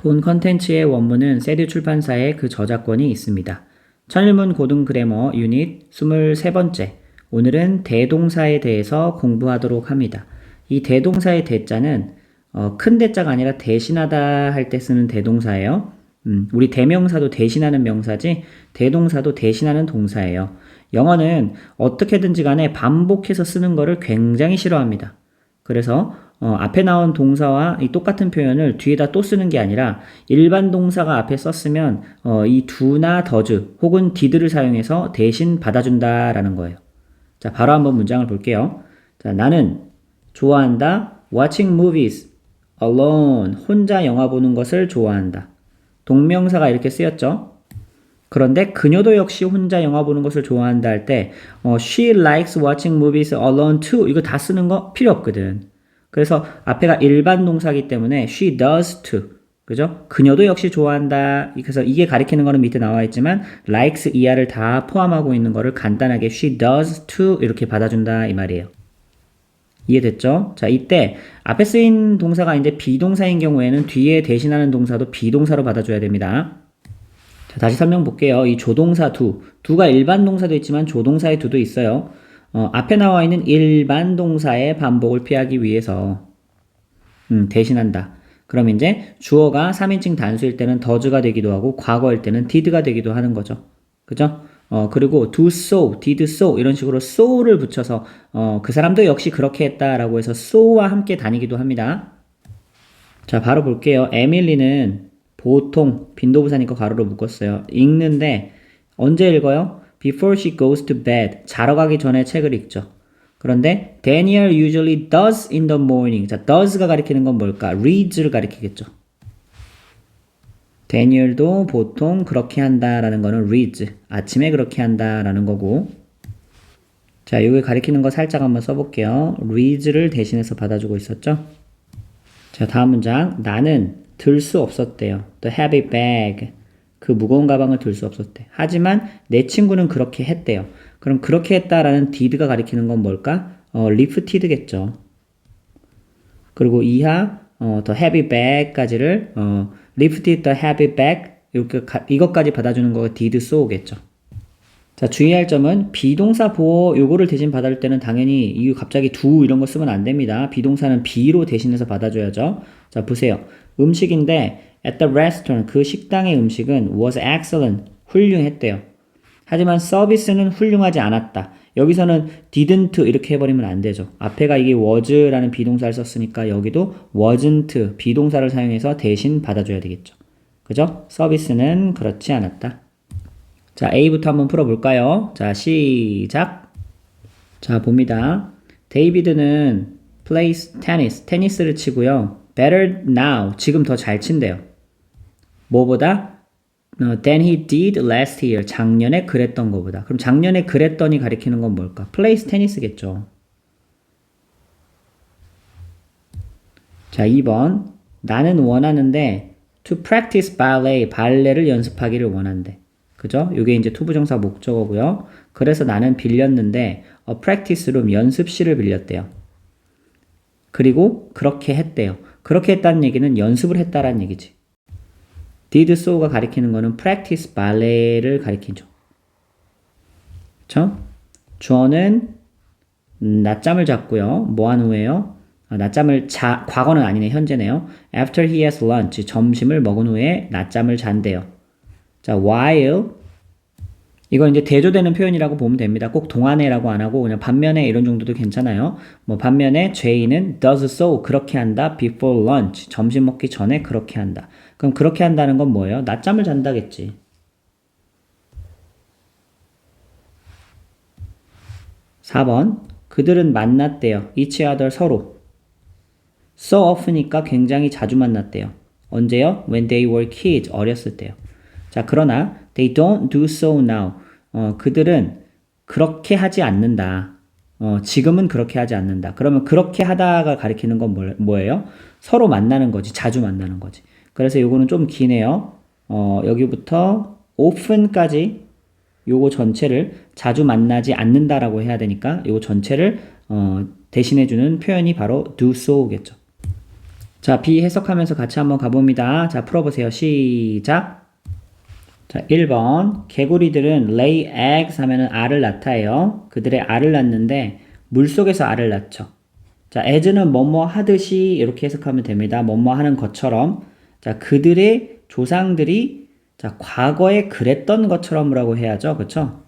본 컨텐츠의 원문은 세드 출판사에 그 저작권이 있습니다. 천일문 고등 그래머 유닛 23번째. 오늘은 대동사에 대해서 공부하도록 합니다. 이 대동사의 대자는 어, 큰 대자가 아니라 대신하다 할 때 쓰는 대동사예요. 음, 우리 대명사도 대신하는 명사지 대동사도 대신하는 동사예요. 영어는 어떻게든지 간에 반복해서 쓰는 거를 굉장히 싫어합니다. 그래서 어, 앞에 나온 동사와 이 똑같은 표현을 뒤에다 또 쓰는 게 아니라 일반 동사가 앞에 썼으면 어, 이 do나 does 혹은 did를 사용해서 대신 받아준다라는 거예요. 자, 바로 한번 문장을 볼게요. 자, 나는 좋아한다. watching movies alone 혼자 영화 보는 것을 좋아한다. 동명사가 이렇게 쓰였죠. 그런데 그녀도 역시 혼자 영화 보는 것을 좋아한다 할 때 어, she likes watching movies alone too 이거 다 쓰는 거 필요 없거든. 그래서 앞에가 일반 동사기 때문에 she does too. 그죠? 그녀도 역시 좋아한다. 그래서 이게 가리키는 거는 밑에 나와 있지만 likes 이하를 다 포함하고 있는 거를 간단하게 she does too 이렇게 받아준다 이 말이에요. 이해됐죠? 자, 이때 앞에 쓰인 동사가 이제 비동사인 경우에는 뒤에 대신하는 동사도 비동사로 받아줘야 됩니다. 자, 다시 설명 볼게요. 이 조동사 두. 두가 일반 동사도 있지만 조동사의 두도 있어요. 어, 앞에 나와 있는 일반 동사의 반복을 피하기 위해서 음, 대신한다. 그럼 이제 주어가 3인칭 단수일 때는 does가 되기도 하고 과거일 때는 did가 되기도 하는 거죠. 그죠? 어, 그리고 do so, did so 이런 식으로 so를 붙여서 어, 그 사람도 역시 그렇게 했다라고 해서 so와 함께 다니기도 합니다. 자, 바로 볼게요. 에밀리는 보통 빈도부사니까 가로로 묶었어요. 읽는데 언제 읽어요? Before she goes to bed. 자러 가기 전에 책을 읽죠. 그런데 Daniel usually does in the morning. 자, does가 가리키는 건 뭘까? reads를 가리키겠죠. 데니엘도 보통 그렇게 한다라는 거는 reads. 아침에 그렇게 한다라는 거고. 자, 여기 가리키는 거 살짝 한번 써볼게요. reads를 대신해서 받아주고 있었죠. 자, 다음 문장. 나는 들 수 없었대요. The heavy bag. 그 무거운 가방을 들 수 없었대. 하지만 내 친구는 그렇게 했대요. 그럼 그렇게 했다라는 did가 가리키는 건 뭘까? 어, lifted겠죠. 그리고 이하 어, the heavy bag까지를 어, lifted the heavy bag 이렇게 가, 이것까지 받아주는 거가 did so겠죠. 자 주의할 점은 비동사 보호 요거를 대신 받을 때는 당연히 이 갑자기 do 이런 거 쓰면 안 됩니다. 비동사는 be로 대신해서 받아줘야죠. 자 보세요. 음식인데 at the restaurant 그 식당의 음식은 was excellent 훌륭했대요. 하지만 서비스는 훌륭하지 않았다. 여기서는 didn't 이렇게 해버리면 안 되죠. 앞에가 이게 was라는 비동사를 썼으니까 여기도 wasn't 비동사를 사용해서 대신 받아줘야 되겠죠. 그죠? 서비스는 그렇지 않았다. 자, A부터 한번 풀어볼까요? 자, 시작. 자, 봅니다. 데이비드는 plays tennis, 테니스를 치고요. better now, 지금 더 잘 친대요. 뭐보다? 어, than he did last year. 작년에 그랬던 것보다. 그럼 작년에 그랬더니 가리키는 건 뭘까? plays 테니스겠죠. 자, 2번. 나는 원하는데 to practice ballet, 발레를 연습하기를 원한대. 그죠? 이게 이제 투부정사 목적어고요. 그래서 나는 빌렸는데 a practice room 연습실을 빌렸대요. 그리고 그렇게 했대요. 그렇게 했다는 얘기는 연습을 했다라는 얘기지. Did so가 가리키는 거는 practice ballet를 가리키죠. 그쵸? 주어는 음, 낮잠을 잤고요. 뭐 한 후에요? 아, 낮잠을 자, 과거는 아니네, 현재네요. After he has lunch, 점심을 먹은 후에 낮잠을 잔대요. 자, while 이건 이제 대조되는 표현이라고 보면 됩니다. 꼭 동안에라고 안 하고 그냥 반면에 이런 정도도 괜찮아요. 뭐 반면에 J는 does so 그렇게 한다 before lunch 점심 먹기 전에 그렇게 한다. 그럼 그렇게 한다는 건 뭐예요? 낮잠을 잔다겠지. (4번) 그들은 만났대요. each other 서로. so often이니까 굉장히 자주 만났대요. 언제요? when they were kids 어렸을 때요. 자, 그러나 they don't do so now. 어, 그들은 그렇게 하지 않는다. 어, 지금은 그렇게 하지 않는다. 그러면 그렇게 하다가 가리키는 건 뭐, 뭐예요? 서로 만나는 거지. 자주 만나는 거지. 그래서 요거는 좀 기네요. 어, 여기부터 often까지 요거 전체를 자주 만나지 않는다라고 해야 되니까 요거 전체를 어, 대신해주는 표현이 바로 do so겠죠. 자, B 해석하면서 같이 한번 가봅니다. 자, 풀어보세요. 시작. 자, 1번. 개구리들은 lay eggs 하면은 알을 낳다예요. 그들의 알을 낳는데 물속에서 알을 낳죠. 자, as는 뭐뭐 하듯이 이렇게 해석하면 됩니다. 뭐뭐 하는 것처럼. 자, 그들의 조상들이 자, 과거에 그랬던 것처럼이라고 해야죠. 그쵸?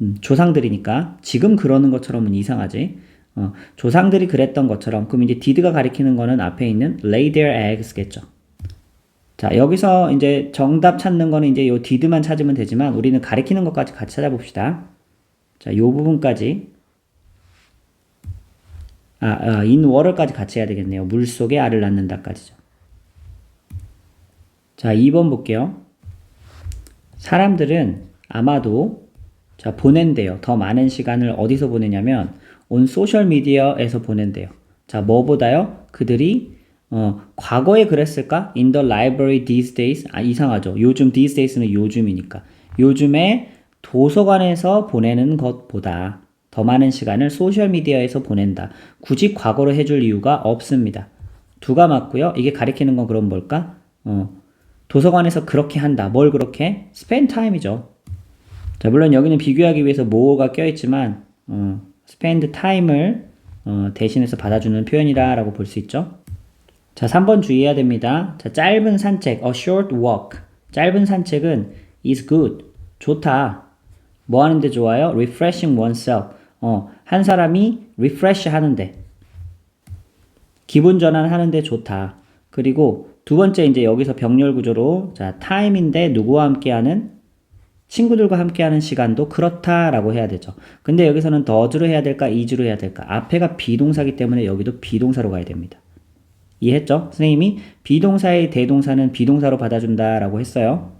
음, 조상들이니까. 지금 그러는 것처럼은 이상하지. 어, 조상들이 그랬던 것처럼. 그럼 이제 did가 가리키는 거는 앞에 있는 lay their eggs겠죠. 자, 여기서 이제 정답 찾는 거는 이제 요 did만 찾으면 되지만 우리는 가리키는 것까지 같이 찾아봅시다. 자, 요 부분까지. 아, 아 in water까지 같이 해야 되겠네요. 물 속에 알을 낳는다까지죠. 자, 2번 볼게요. 사람들은 아마도 자, 보낸대요. 더 많은 시간을 어디서 보내냐면 온 소셜 미디어에서 보낸대요. 자, 뭐보다요? 그들이 어, 과거에 그랬을까? In the library these days. 아, 이상하죠. 요즘 these days는 요즘이니까. 요즘에 도서관에서 보내는 것보다 더 많은 시간을 소셜 미디어에서 보낸다. 굳이 과거로 해줄 이유가 없습니다. 두가 맞고요. 이게 가리키는 건 그럼 뭘까? 어, 도서관에서 그렇게 한다. 뭘 그렇게? spend time이죠. 자, 물론 여기는 비교하기 위해서 뭐가 껴있지만, 어, spend time을 어, 대신해서 받아주는 표현이라고 볼 수 있죠. 자, 3번 주의해야 됩니다. 자, 짧은 산책, a short walk. 짧은 산책은 is good. 좋다. 뭐 하는데 좋아요? refreshing oneself. 어, 한 사람이 refresh 하는데. 기분 전환 하는데 좋다. 그리고 두 번째 이제 여기서 병렬 구조로 자, time인데 누구와 함께하는 친구들과 함께하는 시간도 그렇다라고 해야 되죠. 근데 여기서는 does로 해야 될까, is로 해야 될까? 앞에가 비동사기 때문에 여기도 비동사로 가야 됩니다. 이해했죠? 선생님이 비동사의 대동사는 비동사로 받아준다라고 했어요.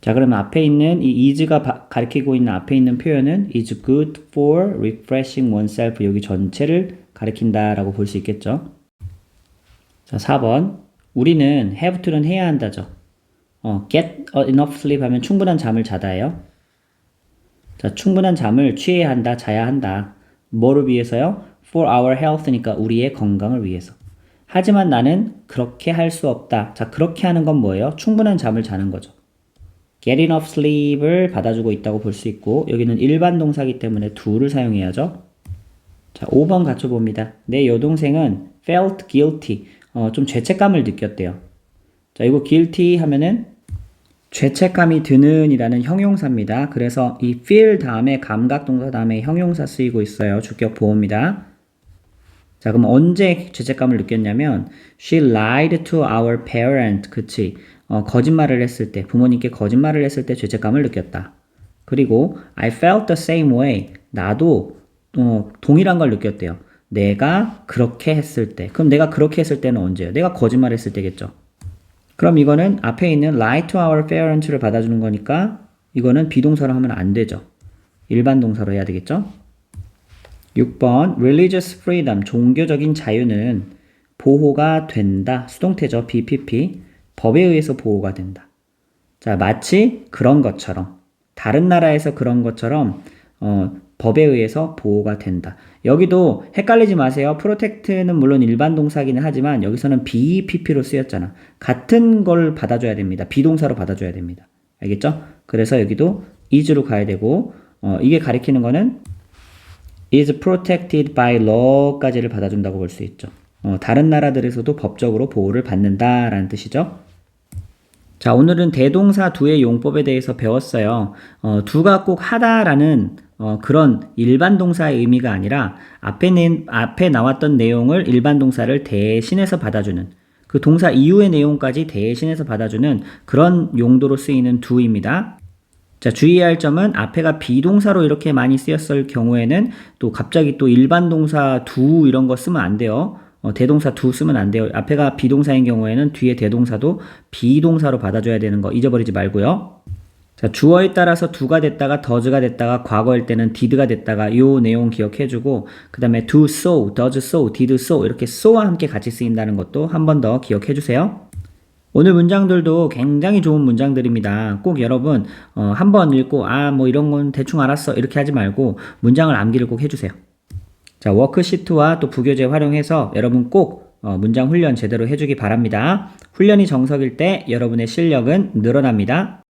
자, 그러면 앞에 있는 이 is가 바, 가리키고 있는 앞에 있는 표현은 is good for refreshing oneself 여기 전체를 가리킨다라고 볼 수 있겠죠. 자, 4번. 우리는 have to는 해야 한다죠. 어, get enough sleep 하면 충분한 잠을 자다예요. 자, 충분한 잠을 취해야 한다, 자야 한다. 뭐를 위해서요? For our health니까 우리의 건강을 위해서. 하지만 나는 그렇게 할 수 없다. 자, 그렇게 하는 건 뭐예요? 충분한 잠을 자는 거죠. get enough sleep을 받아주고 있다고 볼 수 있고, 여기는 일반 동사기 때문에 do를 사용해야죠. 자, 5번 갖춰봅니다. 내 여동생은 felt guilty. 어, 좀 죄책감을 느꼈대요. 자, 이거 guilty 하면은 죄책감이 드는 이라는 형용사입니다. 그래서 이 feel 다음에 감각 동사 다음에 형용사 쓰이고 있어요. 주격 보호입니다. 자, 그럼 언제 죄책감을 느꼈냐면 she lied to our parent. 그치? 어, 거짓말을 했을 때, 부모님께 거짓말을 했을 때 죄책감을 느꼈다. 그리고 I felt the same way. 나도 어, 동일한 걸 느꼈대요. 내가 그렇게 했을 때. 그럼 내가 그렇게 했을 때는 언제예요? 내가 거짓말 했을 때겠죠. 그럼 이거는 앞에 있는 lie to our parents를 받아주는 거니까 이거는 비동사로 하면 안 되죠. 일반 동사로 해야 되겠죠? 6번 religious freedom 종교적인 자유는 보호가 된다. 수동태죠. BPP. 법에 의해서 보호가 된다. 자, 마치 그런 것처럼 다른 나라에서 그런 것처럼 어, 법에 의해서 보호가 된다. 여기도 헷갈리지 마세요. 프로텍트는 물론 일반 동사기는 하지만 여기서는 BPP로 쓰였잖아. 같은 걸 받아줘야 됩니다. 비동사로 받아줘야 됩니다. 알겠죠? 그래서 여기도 is로 가야 되고 어, 이게 가리키는 거는 is protected by law까지를 받아준다고 볼 수 있죠. 어, 다른 나라들에서도 법적으로 보호를 받는다라는 뜻이죠. 자, 오늘은 대동사 두의 용법에 대해서 배웠어요. 어, 두가 꼭 하다라는 어, 그런 일반 동사의 의미가 아니라 앞에, 내, 앞에 나왔던 내용을 일반 동사를 대신해서 받아주는 그 동사 이후의 내용까지 대신해서 받아주는 그런 용도로 쓰이는 두입니다. 자, 주의해야 할 점은 앞에가 비동사로 이렇게 많이 쓰였을 경우에는 또 갑자기 또 일반 동사 두 이런 거 쓰면 안 돼요. 어, 대동사 두 쓰면 안 돼요. 앞에가 비동사인 경우에는 뒤에 대동사도 비동사로 받아줘야 되는 거 잊어버리지 말고요. 자, 주어에 따라서 두가 됐다가 더즈가 됐다가 과거일 때는 did가 됐다가 요 내용 기억해주고 그 다음에 do so, does so, did so 이렇게 so와 함께 같이 쓰인다는 것도 한 번 더 기억해주세요. 오늘 문장들도 굉장히 좋은 문장들입니다. 꼭 여러분 어, 한번 읽고 아 뭐 이런 건 대충 알았어 이렇게 하지 말고 문장을 암기를 꼭 해주세요. 자 워크시트와 또 부교재 활용해서 여러분 꼭 어, 문장 훈련 제대로 해주기 바랍니다. 훈련이 정석일 때 여러분의 실력은 늘어납니다.